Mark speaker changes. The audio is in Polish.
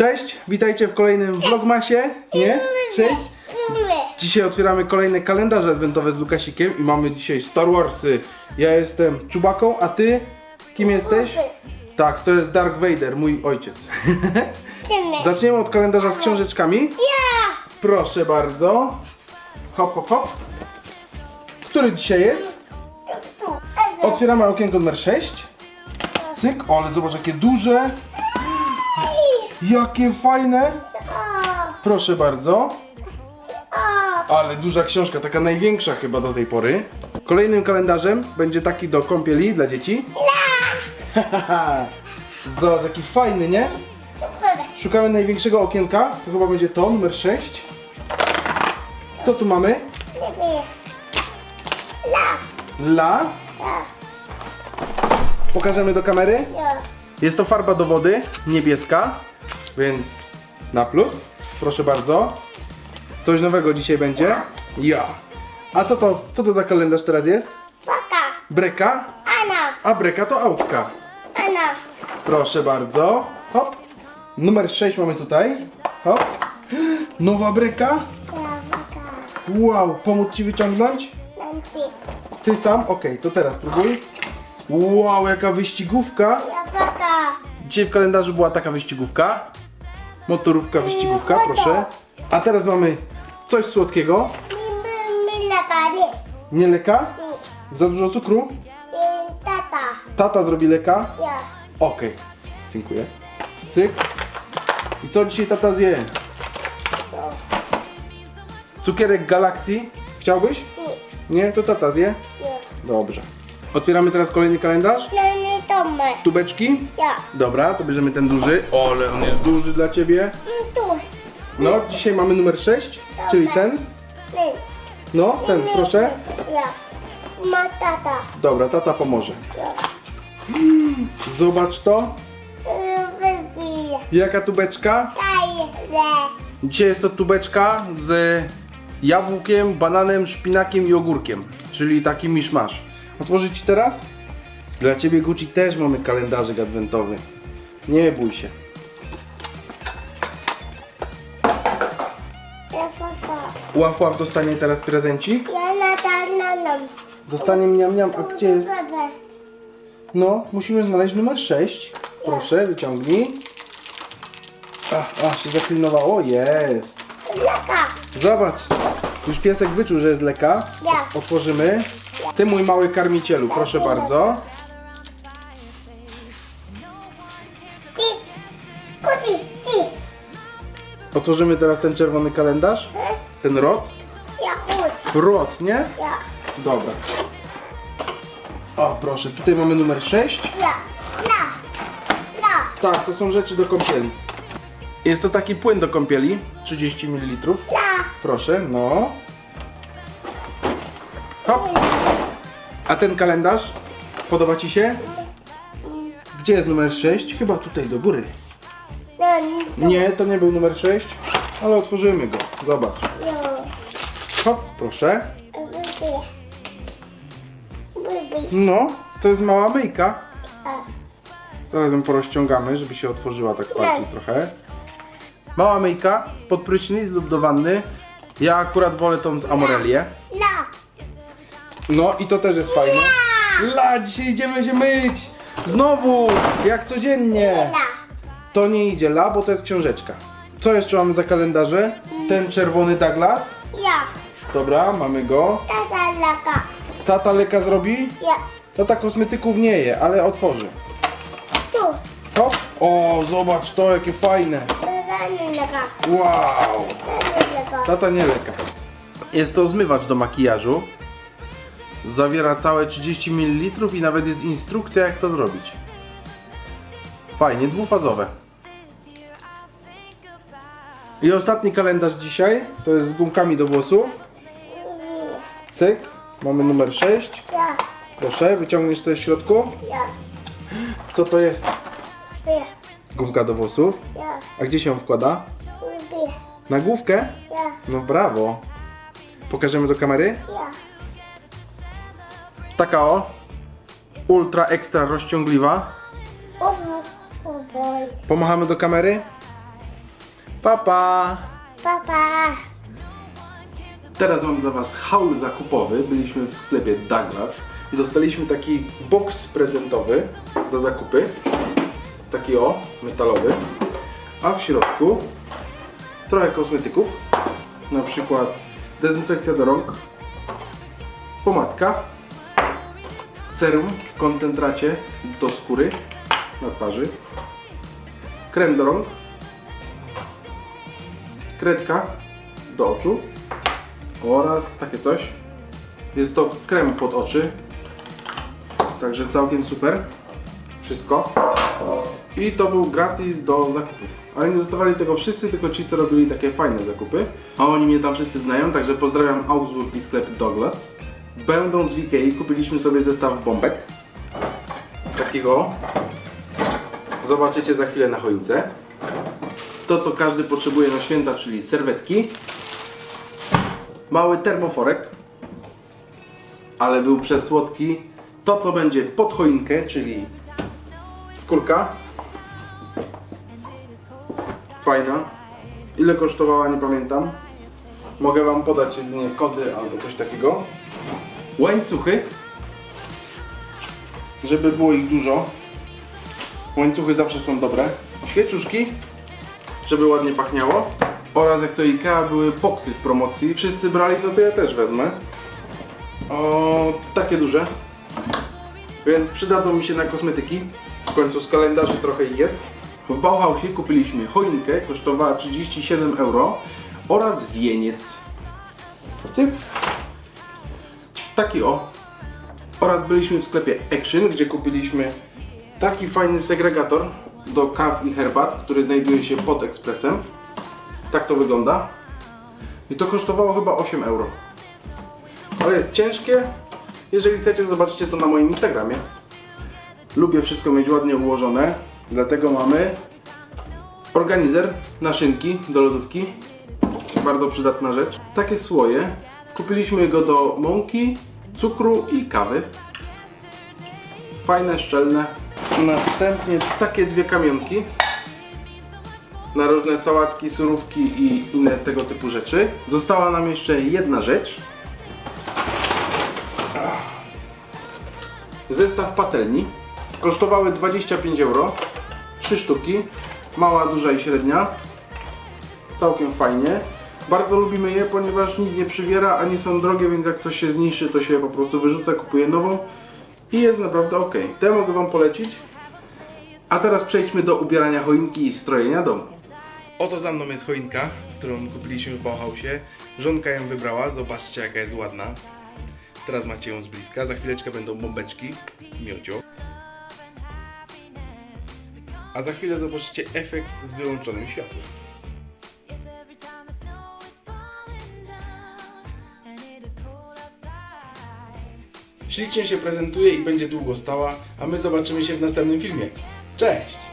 Speaker 1: Cześć, witajcie w kolejnym vlogmasie, nie? Cześć. Dzisiaj otwieramy kolejne kalendarze adwentowe z Lukasikiem i mamy dzisiaj Star Warsy. Ja jestem Czubaką, a ty kim jesteś? Tak, to jest Dark Vader, mój ojciec. Zaczniemy od kalendarza z książeczkami.
Speaker 2: Ja!
Speaker 1: Proszę bardzo. Hop, hop, hop. Który dzisiaj jest? Otwieramy okienko numer 6. Cyk, o, ale zobacz jakie duże. Jakie fajne. Proszę bardzo. Ale duża książka, taka największa chyba do tej pory. Kolejnym kalendarzem będzie taki do kąpieli dla dzieci. Zobacz, jaki fajny, nie? Szukamy największego okienka. To chyba będzie to, numer 6. Co tu mamy? La. Pokażemy do kamery. Jest to farba do wody, niebieska, więc na plus. Proszę bardzo. Coś nowego dzisiaj będzie. Ja. A co to, co to za kalendarz teraz jest?
Speaker 2: Paka!
Speaker 1: Breka,
Speaker 2: Anna!
Speaker 1: a breka to autka.
Speaker 2: Anna!
Speaker 1: Proszę bardzo. Hop. Numer 6 mamy tutaj. Hop. Nowa breka.
Speaker 2: Paka!
Speaker 1: Wow, pomóc ci wyciągnąć?
Speaker 2: Nancy!
Speaker 1: Ty sam? Okej, to teraz spróbuj. Wow, jaka wyścigówka.
Speaker 2: Ja!
Speaker 1: Dzisiaj w kalendarzu była taka wyścigówka. Motorówka, wyścigówka, proszę. A teraz mamy coś słodkiego.
Speaker 2: Laka nie!
Speaker 1: Nie leka? Za dużo cukru?
Speaker 2: Tata!
Speaker 1: Tata zrobi leka?
Speaker 2: Ja!
Speaker 1: Okej, dziękuję. Cyk. I co dzisiaj tata zje? Cukierek Galaxy. Chciałbyś?
Speaker 2: Nie!
Speaker 1: Nie? To tata zje?
Speaker 2: Nie!
Speaker 1: Dobrze. Otwieramy teraz kolejny kalendarz.
Speaker 2: Nie
Speaker 1: Tubeczki.
Speaker 2: Ja!
Speaker 1: Dobra, to bierzemy ten duży. O, ale on jest duży dla ciebie.
Speaker 2: Mm, Tu!
Speaker 1: No, dzisiaj mamy numer 6, czyli ten.
Speaker 2: Nie!
Speaker 1: No, ten, proszę.
Speaker 2: Ja! Ma tata!
Speaker 1: Dobra, tata pomoże.
Speaker 2: Ja!
Speaker 1: Zobacz to.
Speaker 2: Wybij!
Speaker 1: Jaka tubeczka?
Speaker 2: Daj! Le!
Speaker 1: Dzisiaj jest to tubeczka z jabłkiem, bananem, szpinakiem i ogórkiem. Czyli taki miszmasz. Otworzyć ci teraz? Dla ciebie Gucci też mamy kalendarzyk adwentowy. Nie bój się. Łaf, łaf dostanie teraz prezencik.
Speaker 2: Ja na nanom!
Speaker 1: Dostanie miam, miam. A gdzie jest? No, musimy znaleźć numer 6. Proszę, wyciągnij. Ach, ach, się zaklinowało. Jest.
Speaker 2: Laka!
Speaker 1: Zobacz. Już piesek wyczuł, że jest leka.
Speaker 2: Ja!
Speaker 1: Otworzymy. Ty mój mały karmicielu, proszę bardzo. Otworzymy teraz ten czerwony kalendarz. Ten rot.
Speaker 2: Ja chodź!
Speaker 1: Rot, nie?
Speaker 2: Ja!
Speaker 1: Dobra. O, proszę, tutaj mamy numer 6.
Speaker 2: La! La! La!
Speaker 1: Tak, to są rzeczy do kąpieli. Jest to taki płyn do kąpieli, 30 ml.
Speaker 2: La!
Speaker 1: Proszę, no. Hop. A ten kalendarz? Podoba Ci się? Gdzie jest numer 6? Chyba tutaj do góry.
Speaker 2: No,
Speaker 1: Nie, to nie był numer 6, ale otworzymy go. Zobacz. Hop, proszę. No, to jest mała myjka.
Speaker 2: A!
Speaker 1: Teraz ją porozciągamy, żeby się otworzyła tak bardziej trochę. Mała myjka, pod prysznic lub do wanny. Ja akurat wolę tą z Amorelię. No i to też jest fajne. La, dzisiaj idziemy się myć. Znowu, jak codziennie. To nie idzie la, bo to jest książeczka. Co jeszcze mamy za kalendarze? Ten czerwony Douglas.
Speaker 2: Ja!
Speaker 1: Dobra, mamy go.
Speaker 2: Tata laka!
Speaker 1: Tata leka zrobi.
Speaker 2: Ja!
Speaker 1: Tata kosmetyków nie je, ale otworzy.
Speaker 2: Tu!
Speaker 1: Hop. O, zobacz to, jakie fajne.
Speaker 2: Tata laka!
Speaker 1: Wow.
Speaker 2: Tata laka!
Speaker 1: Tata nie leka. Jest to zmywacz do makijażu. Zawiera całe 30 ml i nawet jest instrukcja jak to zrobić. Fajnie, dwufazowe. I ostatni kalendarz dzisiaj to jest z gumkami do włosów. Cyk, mamy numer 6.
Speaker 2: Ja!
Speaker 1: Proszę, wyciągniesz coś w środku.
Speaker 2: Ja!
Speaker 1: Co to jest?
Speaker 2: Ja!
Speaker 1: Gumka do włosów.
Speaker 2: Ja!
Speaker 1: A gdzie się ją wkłada? Na główkę?
Speaker 2: Ja!
Speaker 1: No brawo. Pokażemy do kamery.
Speaker 2: Ja!
Speaker 1: Taka o. Ultra ekstra rozciągliwa. Pomachamy do kamery. Pa, pa!
Speaker 2: Papa.
Speaker 1: Teraz mam dla Was haul zakupowy. Byliśmy w sklepie Douglas i dostaliśmy taki box prezentowy za zakupy. Taki o, metalowy. A w środku trochę kosmetyków. Na przykład dezynfekcja do rąk, pomadka, serum w koncentracie do skóry na twarzy, krem do rąk, kredka do oczu oraz takie coś. Jest to krem pod oczy. Także całkiem super. Wszystko. I to był gratis do zakupów. Ale nie dostawali tego wszyscy, tylko ci, co robili takie fajne zakupy. A oni mnie tam wszyscy znają, także pozdrawiam Augsburg i sklep Douglas. Będąc w Ikei kupiliśmy sobie zestaw bombek. Takiego. Zobaczycie za chwilę na choince. To, co każdy potrzebuje na święta, czyli serwetki, mały termoforek, ale był przesłodki. To, co będzie pod choinkę, czyli skórka. Fajna. Ile kosztowała, nie pamiętam. Mogę Wam podać jedynie kody albo coś takiego. Łańcuchy. Żeby było ich dużo. Łańcuchy zawsze są dobre. Świeczuszki żeby ładnie pachniało. Oraz jak to IKEA były boksy w promocji. Wszyscy brali, no to ja też wezmę. O, takie duże. Więc przydadzą mi się na kosmetyki. W końcu z kalendarzy trochę jest. W Bauhausie kupiliśmy choinkę, kosztowała 37 euro oraz wieniec. Cyk. Taki o. Oraz byliśmy w sklepie Action, gdzie kupiliśmy taki fajny segregator do kaw i herbat, który znajduje się pod ekspresem. Tak to wygląda. I to kosztowało chyba 8 euro. Ale jest ciężkie. Jeżeli chcecie, zobaczcie to na moim Instagramie. Lubię wszystko mieć ładnie ułożone, dlatego mamy organizer na szynki do lodówki. Bardzo przydatna rzecz. Takie słoje. Kupiliśmy go do mąki, cukru i kawy. Fajne, szczelne. Następnie takie dwie kamionki na różne sałatki, surówki i inne tego typu rzeczy. Została nam jeszcze jedna rzecz. Zestaw patelni. Kosztowały 25 euro. Trzy sztuki. Mała, duża i średnia. Całkiem fajnie. Bardzo lubimy je, ponieważ nic nie przywiera, a nie są drogie, więc jak coś się zniszczy, to się po prostu wyrzuca, kupuje nową i jest naprawdę ok. Te mogę Wam polecić. A teraz przejdźmy do ubierania choinki i strojenia domu. Oto za mną jest choinka, którą kupiliśmy w Bauhausie. Żonka ją wybrała, zobaczcie jaka jest ładna. Teraz macie ją z bliska, za chwileczkę będą bombeczki, miodzio. A za chwilę zobaczycie efekt z wyłączonym światłem. Ślicznie się prezentuje i będzie długo stała, a my zobaczymy się w następnym filmie. Cześć!